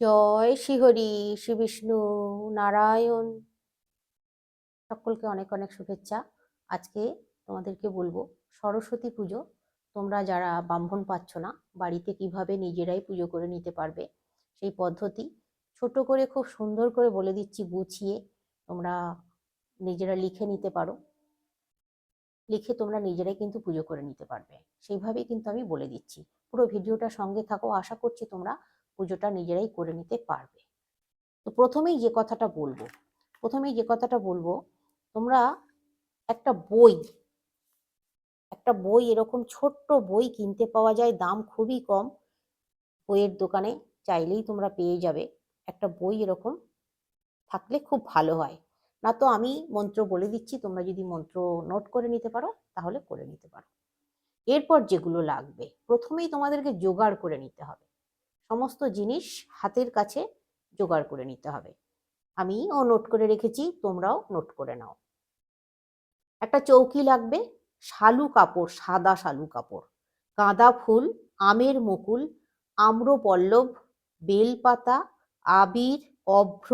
জয় শ্রীহরি শ্রী বিষ্ণু নারায়ণ। সকলকে অনেক অনেক শুভেচ্ছা। আজকে তোমাদেরকে বলব, সরস্বতী পুজো তোমরা যারা ব্রাহ্মণ পাচ্ছ না, বাড়িতে কীভাবে নিজেরাই পুজো করে নিতে পারবে, সেই পদ্ধতি ছোট করে, খুব সুন্দর করে বলে দিচ্ছি, গুছিয়ে তোমরা নিজেরা লিখে নিতে পারো। লিখে তোমরা নিজেরাই কিন্তু পুজো করে নিতে পারবে। সেইভাবেই কিন্তু আমি বলে দিচ্ছি। পুরো ভিডিওটা সঙ্গে থাকো। আশা করছি তোমরা পুজোটা নিজেরাই করে নিতে পারবে। তো প্রথমেই যে কথাটা বলব, প্রথমেই যে কথাটা বলব, তোমরা একটা বই একটা বই, এরকম ছোট্ট বই কিনতে পাওয়া যায়, দাম খুবই কম। বইয়ের দোকানে চাইলেই তোমরা পেয়ে যাবে। একটা বই এরকম থাকলে খুব ভালো হয়। না তো আমি মন্ত্র বলে দিচ্ছি, তোমরা যদি মন্ত্র নোট করে নিতে পারো, তাহলে করে নিতে পারো। এরপর যেগুলো লাগবে, প্রথমেই তোমাদেরকে জোগাড় করে নিতে হবে। সমস্ত জিনিস হাতের কাছে জোগাড় করে নিতে হবে। আমি ও নোট করে রেখেছি, তোমরাও নোট করে নাও। একটা চৌকি লাগবে, শালু কাপড়, সাদা শালু কাপড়। গাঁদা ফুল, আমের মুকুল, আম্রপল্লব, বেলপাতা, আবির, অভ্র,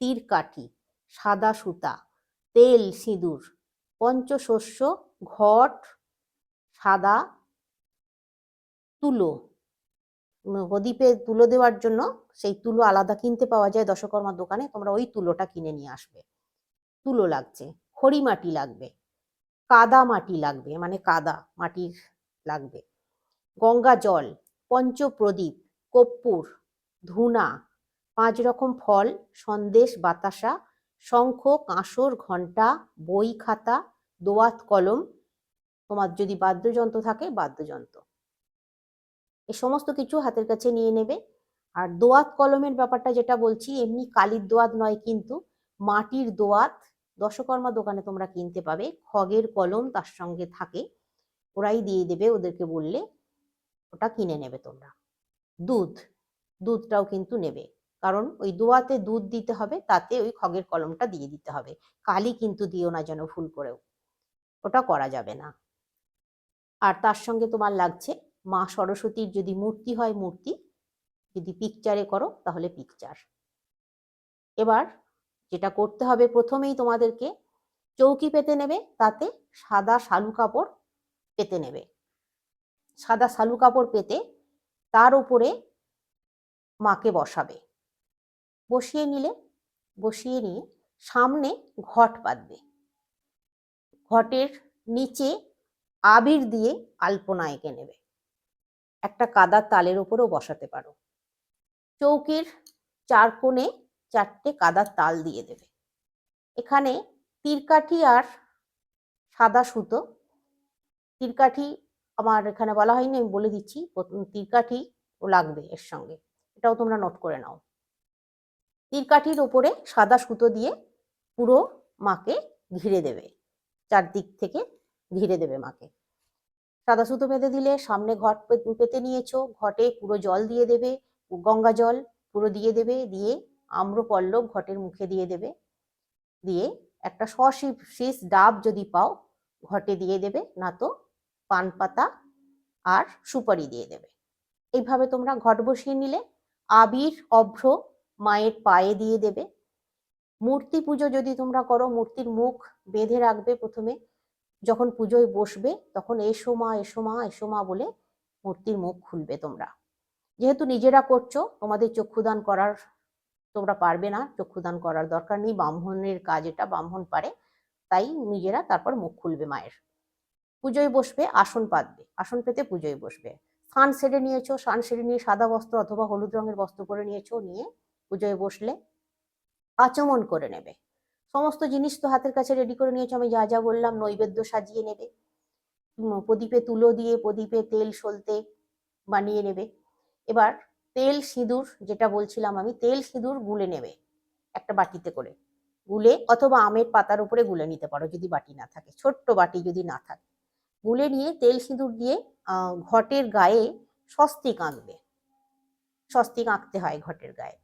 তীরকাঠি, সাদা সুতা, তেল, সিঁদুর, পঞ্চশস্য, ঘট, সাদা, তুলো। প্রদীপে তুলো দেওয়ার জন্য সেই তুলো আলাদা কিনতে পাওয়া যায় দশকর্মার দোকানে। তোমরা ওই তুলোটা কিনে নিয়ে আসবে। তুলো লাগছে খড়ি মাটি লাগবে, কাদা মাটি লাগবে মানে কাদা মাটির লাগবে। গঙ্গা জল, পঞ্চপ্রদীপ কর্পূর ধুনা, পাঁচ রকম ফল, সন্দেশ, বাতাসা, শঙ্খ, কাঁসর, ঘণ্টা, বই খাতা, দোয়াত কলম। তোমার যদি বাদ্যযন্ত্র থাকে, বাদ্যযন্ত্র। এই সমস্ত কিছু হাতের কাছে নিয়ে নেবে। আর দোয়াত কলমের ব্যাপারটা যেটা বলছি, এমনি কালির দোয়াত নয় কিন্তু মাটির দোয়াত দশকর্মা দোকানে তোমরা কিনতে পাবে। খগের কলম তার সঙ্গে থাকে, ওরাই দিয়ে দেবে ওদেরকে বললে ওটা কিনে নেবে তোমরা। দুধ, দুধটাও কিন্তু নেবে। কারণ ওই দোয়াতে দুধ দিতে হবে, তাতে ওই খগের কলমটা দিয়ে দিতে হবে। কালি কিন্তু দিও না যেন ভুল করেও। ওটা করা যাবে না। আর তার সঙ্গে তোমার লাগছে মা সরস্বতীর যদি মূর্তি হয়, মূর্তি, যদি পিকচারে করো, তাহলে পিকচার এবার যেটা করতে হবে প্রথমেই তোমাদেরকে চৌকি পেতে নেবে, তাতে সাদা শালু কাপড় পেতে নেবে। সাদা শালু কাপড় পেতে তার উপরে মাকে বসাবে। বসিয়ে নিলে, বসিয়ে নিয়ে সামনে ঘট বাঁধবে। ঘটের নিচে আবির দিয়ে আলপনা এঁকে নেবে। একটা কাদার তালের উপরেও বসাতে পারো। চৌকির চার কোণে চারটে কাদার তাল দিয়ে দেবে। এখানে তীরকাঠি আর সাদা সুতো। তীরকাঠি আমার এখানে বলা হয়নি, আমি বলে দিচ্ছি তীরকাঠি ও লাগবে এর সঙ্গে। এটাও তোমরা নোট করে নাও। তীরকাঠির ওপরে সাদা সুতো দিয়ে পুরো মাকে ঘিরে দেবে। চারদিক থেকে ঘিরে দেবে মাকে। সাদা সুতো বেঁধে দিলে, সামনে ঘট পেতে নিয়েছো, ঘটে পুরো জল দিয়ে দেবে, গঙ্গা জল পুরো দিয়ে দেবে, দিয়ে আম্র পল্লব ঘটের মুখে দিয়ে দেবে, দিয়ে একটা সশিব শীষ ডাব যদি পাও, ঘটে দিয়ে দেবে, না তো পান পাতা আর সুপারি দিয়ে দেবে। এইভাবে তোমরা ঘট বসিয়ে নিলে, আবির অভ্র মায়ের পায়ে দিয়ে দেবে। মূর্তি পুজো যদি তোমরা করো, মূর্তির মুখ বেঁধে রাখবে প্রথমে যখন পুজোয় বসবে তখন এসো মা এসো মা এসো মা বলে মূর্তির মুখ খুলবে তোমরা। যেহেতু নিজেরা করছ, তোমাদের চক্ষুদান করার তোমরা পারবে না, চক্ষুদান করার দরকার নেই, ব্রাহ্মণের কাজ এটা, ব্রাহ্মণ পারে, তাই নিজেরা তারপর মুখ খুলবে মায়ের। পুজোয় বসবে, আসন পাতবে, আসন পেতে পুজোয় বসবে। স্নান সেরে নিয়েছো, স্নান সেরে নিয়ে সাদা বস্ত্র অথবা হলুদ রঙের বস্ত্র পরে নিয়েছো, নিয়ে পুজোয় বসলে আচমন করে নেবে। সমস্ত জিনিস তো হাতের কাছে রেডি করে নিয়েছো, আমি যা যা বললাম নৈবেদ্য সাজিয়ে নেবে। প্রদীপে তুলো দিয়ে প্রদীপে তেল সলতে বানিয়ে নেবে। এবার তেল সিঁদুর যেটা বলছিলাম আমি, তেল সিঁদুর গুলে নেবে একটা বাটিতে করে। গুলে অথবা আমের পাতার উপরে গুলে নিতে পারো যদি বাটি না থাকে, ছোট্ট বাটি যদি না থাকে। গুলে নিয়ে তেল সিঁদুর দিয়ে ঘটের গায়ে স্বস্তিক আঁকবে। স্বস্তিক আঁকতে হয় ঘটের গায়ে।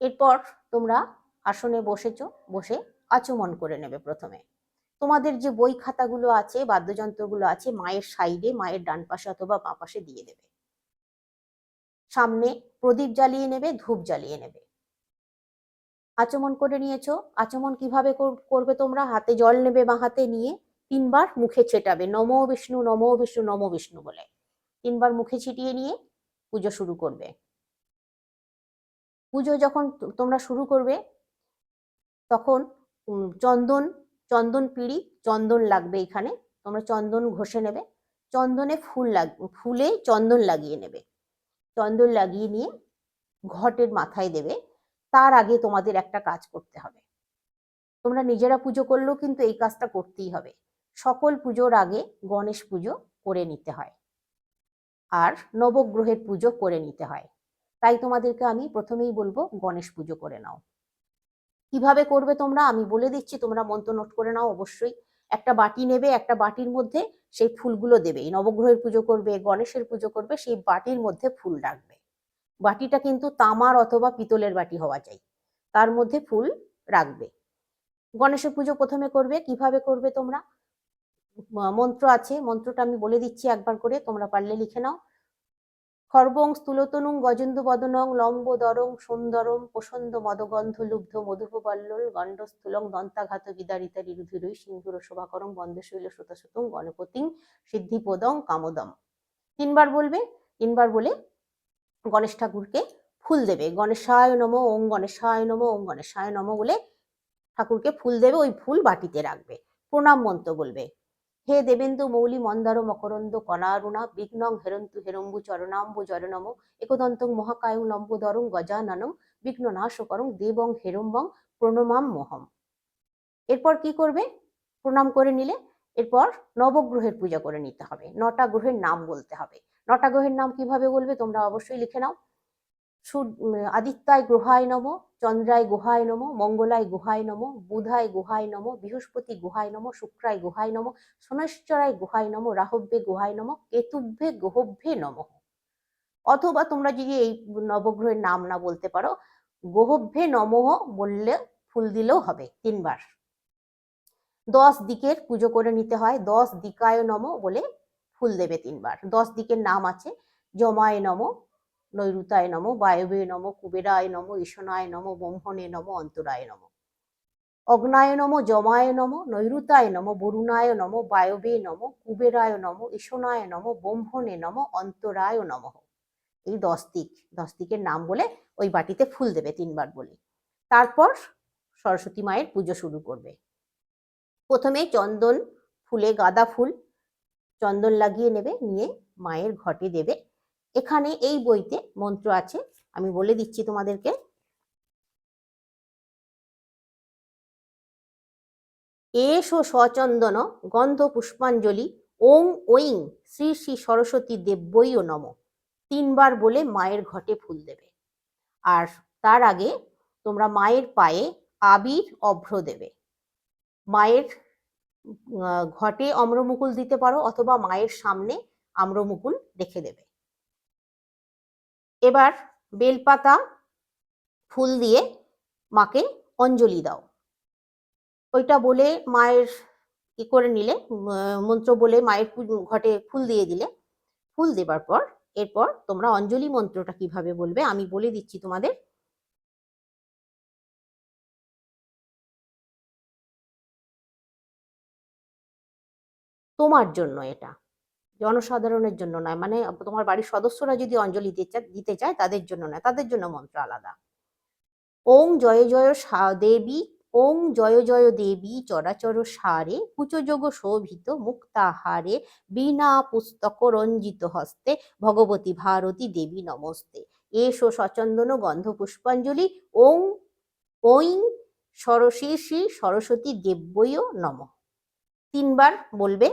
এরপর তোমরা আসনে বসেছো, বসে আচমন করে নেবে প্রথমে। তোমাদের যে বই খাতাগুলো আছে, বাদ্যযন্ত্রগুলো আছে, মায়ের সাইডে, মায়ের ডান পাশে অথবা বাঁ পাশে দিয়ে দেবে। সামনে প্রদীপ জ্বালিয়ে নেবে, ধূপ জ্বালিয়ে নেবে। আচমন করে নিয়েছো, আচমন কীভাবে কর- করবে তোমরা? হাতে জল নেবে বা হাতে নিয়ে তিনবার মুখে ছেটাবে, নমো বিষ্ণু নমো বিষ্ণু নমো বিষ্ণু বলে। তিনবার মুখে ছিটিয়ে নিয়ে পুজো শুরু করবে। পুজো যখন তোমরা শুরু করবে তখন চন্দন চন্দন পিড়ি, চন্দন লাগবে এখানে। তোমরা চন্দন ঘষে নেবে। চন্দনে ফুল লাগ, ফুলে চন্দন লাগিয়ে নেবে। চন্দন লাগিয়ে নিয়ে ঘটের মাথায় দেবে। তার আগে তোমাদের একটা কাজ করতে হবে। তোমরা নিজেরা পুজো করলেও কিন্তু এই কাজটা করতেই হবে। সকল পুজোর আগে গণেশ পুজো করে নিতে হয়। আর নবগ্রহের পুজো করে নিতে হয়। তাই তোমাদেরকে আমি প্রথমেই বলব, গণেশ পুজো করে নাও। কীভাবে করবে তোমরা? আমি বলে দিচ্ছি, তোমরা মন্ত্র নোট করে নাও, অবশ্যই। একটা বাটি নেবে, একটা বাটির মধ্যে সেই ফুলগুলো দেবে। নবগ্রহের পুজো করবে, গণেশের পুজো করবে, সেই বাটির মধ্যে ফুল রাখবে। বাটিটা কিন্তু তামার অথবা পিতলের বাটি হওয়া চাই। তার মধ্যে ফুল রাখবে। গণেশের পুজো প্রথমে করবে, কীভাবে করবে তোমরা? মন্ত্র আছে, মন্ত্রটা আমি বলে দিচ্ছি একবার করে, তোমরা পারলে লিখে নাও। খর্বং স্থূলতনুং গজেন্দু বদনং লম্ব দরং সুন্দরম প্রসন্দ মদগন্ধ লুব্ধ মধুপবল্লল গণ্ডস্থূলং দন্তাঘাত বিদারিতা রিরুধিরুই সিন্ধুর শোভাকরং বন্দেশৈল সুতসুতং গণপতিং সিদ্ধিপদং কামদম। তিনবার বলবে, তিনবার বলে গণেশ ঠাকুরকে ফুল দেবে। গণেশায় নম, ওং গণেশায় নম, ওং গণেশায় নম বলে ঠাকুরকে ফুল দেবে, ওই ফুল বাটিতে রাখবে। প্রণাম মন্ত্র বলবে। হে দেবেন্দু মৌলি মন্দার মকরন্দ কনারুণা, বিঘ্নং হেরন্তু হেরম্বু চরণাম্বু জরনম একদন্তং মহাকায়ং লম্বোদরং গজাননম বিঘ্ন নাশকরং দেবং হেরম্বং প্রণমাম মোহম। এরপর কি করবে? প্রণাম করে নিলে, এরপর নবগ্রহের পূজা করে নিতে হবে। নটা গ্রহের নাম বলতে হবে। নটা গ্রহের নাম কীভাবে বলবে তোমরা অবশ্যই লিখে নাও। আদিত্যায় গ্রহায় নম চন্দ্রায় গুহায় নম, মঙ্গলায় গুহায় নম, বুধায় গুহায় নম, বৃহস্পতি গুহায় নম, শুক্রায় গুহায় নম শনৈশ্চরায় গুহায় নম, রাহব্যে গুহায় নম, কেতুভ্যে গোহভ্যে নম। অথবা তোমরা যদি এই নবগ্রহের নাম না বলতে পারো গোহভ্যে নমঃ বললে ফুল দিলেও হবে তিনবার। দশ দিকের পুজো করে নিতে হয়, দশ দিকায় নম বলে ফুল দেবে তিনবার। দশ দিকের নাম আছে জমায় নম নৈরুতায় নম, বায়বে নম, কুবেরায় নম, ঈশনায় নম, ব্রহ্মণে নম, অন্তরায় নম। অগ্নায় নম জমায় নম, নৈরুতায় নম, বরুণায় নম, বায়বে নম, কুবেরায় নম, ঈশনায় নম, ব্রহ্মণে নম, অন্তরায় নম। এই দশ দিকের নাম বলে ওই বাটিতে ফুল দেবে তিনবার বলে। তারপর সরস্বতী মায়ের পুজো শুরু করবে। প্রথমে চন্দন ফুলে গাঁদা ফুল, চন্দন লাগিয়ে নেবে, নিয়ে মায়ের ঘটে দেবে এখানে এই বইতে মন্ত্র আছে, আমি বলে দিচ্ছি তোমাদেরকে। এসো সচন্দন গন্ধ পুষ্পাঞ্জলি, ওং ওইং শ্রী শ্রী সরস্বতী দেব্যই ও নম। তিনবার বলে মায়ের ঘটে ফুল দেবে। আর তার আগে তোমরা মায়ের পায়ে আবির অভ্র দেবে। মায়ের ঘটে অম্রমুকুল দিতে পারো অথবা মায়ের সামনে আম্রমুকুল রেখে দেবে। এবার বেলপাতা, ফুল দিয়ে মাকে অঞ্জলি দাও। ওইটা বলে মায়ের কি করে নিলে? মন্ত্র বলে মায়ের ঘটে ফুল দিয়ে দিলে। ফুল দেবার পর, এরপর তোমরা অঞ্জলি মন্ত্রটা কীভাবে বলবে আমি বলে দিচ্ছি তোমাদের। তোমার জন্য এটা। জনসাধারণের জন্য নয়। মানে তোমার বাড়ির সদস্যরা যদি অঞ্জলি দিতে চায় তাদের জন্য নয়। তাদের জন্য মন্ত্র আলাদা। ওং জয় জয় দেবী, ওং জয় জয় দেবী চরাচর সারে কুচযোগ শোভিত মুক্তাহারে বিনা পুস্তক রঞ্জিত হস্তে, ভগবতী ভারতী দেবী নমস্তে। এসো সচন্দন গন্ধ পুষ্পাঞ্জলি, ওং ঐং সরশীর্ষী সরস্বতী দেব্যয় নম। তিনবার বলবে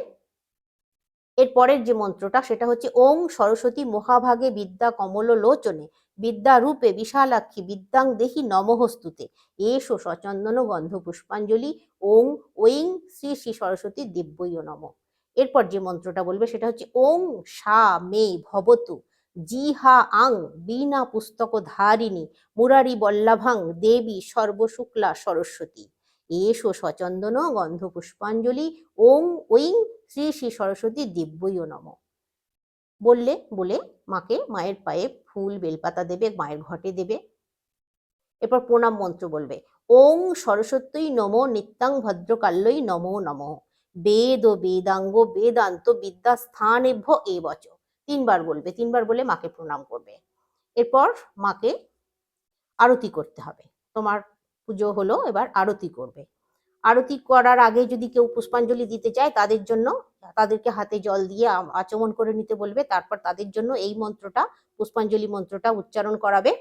এর পরের যে মন্ত্রটা সেটা হচ্ছে, ওং সরস্বতী মহাভাগে বিদ্যা কমল লোচনে বিদ্যা রূপে বিশালাক্ষী বিদ্যাং দেহি নমহস্তুতে এসো সচন্দন গন্ধ পুষ্পাঞ্জলি, ওং ওইং শ্রী শ্রী সরস্বতী দিব্যই নম। এরপর যে মন্ত্রটা বলবে সেটা হচ্ছে, ওং সা মে ভবতু, জিহা আং বীণা পুস্তক ধারিণী, মুরারি বল্লাভাং দেবী সর্বশুক্লা সরস্বতী, এসো সচন্দন গন্ধ পুষ্পাঞ্জলি, ওং ওইং শ্রী শ্রী সরস্বতী দিব্যই নম। বললে, বলে মাকে মায়ের পায়ে ফুল, বেলপাতা দেবে, মায়ের ঘটে দেবে। এরপর প্রণাম মন্ত্র বলবে, ওং সরস্বতী নম, নিত্যাং ভদ্রকাল্যই নমো নম। বেদ ও বেদাঙ্গ বেদান্ত বিদ্যা স্থানেভ্য এ বচ তিনবার বলবে, তিনবার বলে মাকে প্রণাম করবে। এরপর মাকে আরতি করতে হবে। তোমার পুজো হলো, এবার আরতি করবে। আরতি করার আগে যদি কেউ পুষ্পাঞ্জলি দিতে চায় তাদের জন্য, তাদেরকে হাতে জল দিয়ে আচমন করে নিতে বলবে। তারপর তাদের জন্য এই মন্ত্রটা, পুষ্পাঞ্জলি মন্ত্রটা উচ্চারণ করাবে।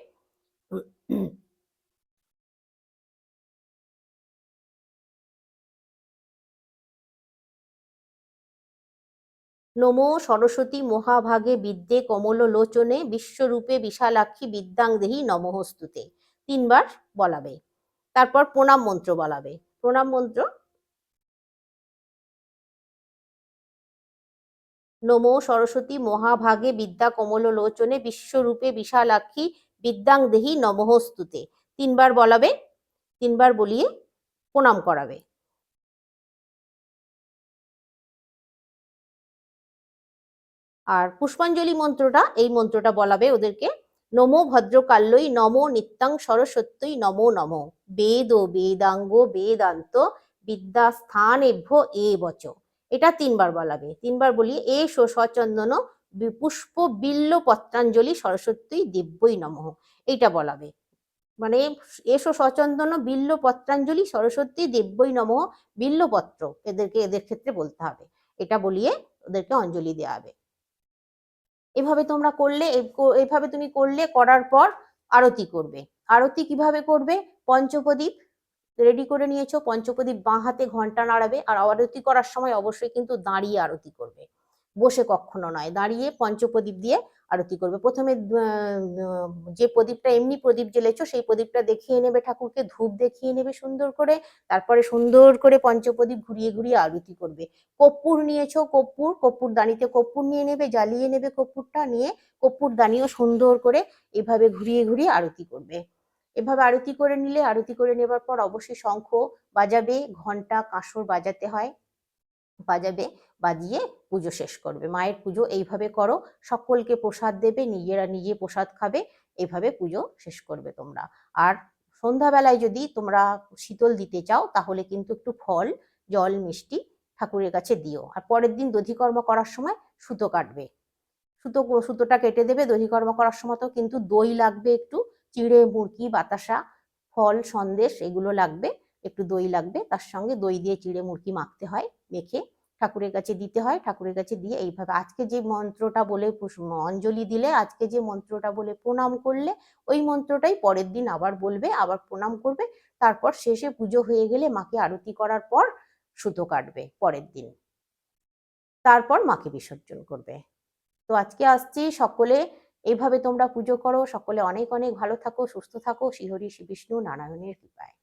নমো সরস্বতী মহাভাগে বিদ্যে কমল লোচনে বিশ্বরূপে বিশালাক্ষী বিদ্যাং দেহি নমহস্তুতে তিনবার বলাবে। তারপর প্রণাম মন্ত্র বলাবে। প্রণাম মন্ত্র। নমো সরস্বতী মহাভাগে বিদ্যা কমল লোচনে বিশ্বরূপে বিশালাক্ষী বিদ্যাং দেহি নমহস্তুতে তিনবার বলাবে, তিনবার বলিয়ে প্রণাম করাবে। আর পুষ্পাঞ্জলি মন্ত্রটা, এই মন্ত্রটা বলাবে ওদেরকে। নমো ভদ্রকাল্যই নমো নিত্যাং সরস্বত্যই নমো নমো বেদ বেদাঙ্গ বেদান্ত বিদ্যা স্থানেভ্য এ বচ এটা তিনবার বলাবে তিনবার বলি এ সচন্দন পুষ্প বিল্ল পত্রাঞ্জলি সরস্বতী দিব্যই নমঃ। এইটা বলাবে মানে এসো সচন্দন বিল্ল পত্রাঞ্জলি সরস্বতী দিব্যই নমঃ। বিল্লপত্র এদেরকে, এদের ক্ষেত্রে বলতে হবে। এটা বলিয়ে ওদেরকে অঞ্জলি দেওয়া হবে। এভাবে তোমরা করলে এভাবে তুমি করলে, করার পর আরতি করবে। আরতি কীভাবে করবে? পঞ্চপ্রদীপ রেডি করে নিয়েছো পঞ্চপদীপ বাঁ হাতে ঘণ্টা নাড়াবে আর আরতি করার সময় অবশ্যই কিন্তু দাঁড়িয়ে আরতি করবে। বসে কখনো নয়। দাঁড়িয়ে পঞ্চপ্রদীপ দিয়ে আরতি করবে। প্রথমে যে প্রদীপটা এমনি প্রদীপ জ্বেলেছো, সেই প্রদীপটা দেখিয়ে নেবে ঠাকুরকে, ধূপ দেখিয়ে নেবে সুন্দর করে। তারপরে সুন্দর করে পঞ্চপ্রদীপ ঘুরিয়ে ঘুরিয়ে আরতি করবে। কর্পূর নিয়েছো কর্পূর কর্পূর দানিতে কর্পূর নিয়ে নেবে, জ্বালিয়ে নেবে কর্পূরটা নিয়ে কর্পূর দানিও সুন্দর করে এভাবে ঘুরিয়ে ঘুরিয়ে আরতি করবে। এভাবে আরতি করে নিলে, আরতি করে নেবার পর অবশ্যই শঙ্খ বাজাবে ঘণ্টা কাঁসর বাজাতে হয়। বাজাবে বাজিয়ে পুজো শেষ করবে। মায়ের পুজো এইভাবে করো, সকলকে প্রসাদ দেবে, নিজেরা নিজে প্রসাদ খাবে এইভাবে পুজো শেষ করবে তোমরা। আর সন্ধ্যাবেলায় যদি তোমরা শীতল দিতে চাও, তাহলে কিন্তু একটু ফল, জল, মিষ্টি ঠাকুরের কাছে দিও। আর পরের দিন দধিকর্ম করার সময় সুতো কাটবে। সুতো, সুতোটা কেটে দেবে, দধিকর্ম করার সময় তো কিন্তু দই লাগবে একটু, চিড়ে মুরকি বাতাসা, ফল, সন্দেশ এগুলো লাগবে। একটু দই লাগবে, তার সঙ্গে দই দিয়ে চিড়ে মুরকি মাখতে হয়, মেখে ঠাকুরের কাছে দিতে হয়, ঠাকুরের কাছে দিয়ে এইভাবে আজকে যে মন্ত্রটা বলে অঞ্জলি দিলে আজকে যে মন্ত্রটা বলে প্রণাম করলে, ওই মন্ত্রটাই পরের দিন আবার বলবে, আবার প্রণাম করবে, তারপর শেষে পুজো হয়ে গেলে মাকে আরতি করার পর সুতো কাটবে পরের দিন। তারপর মাকে বিসর্জন করবে। তো আজকে আসছি, সকলে এইভাবে তোমরা পুজো করো, সকলে অনেক অনেক ভালো থাকো, সুস্থ থাকো শ্রীহরি শ্রী বিষ্ণু, নারায়ণের কৃপায়।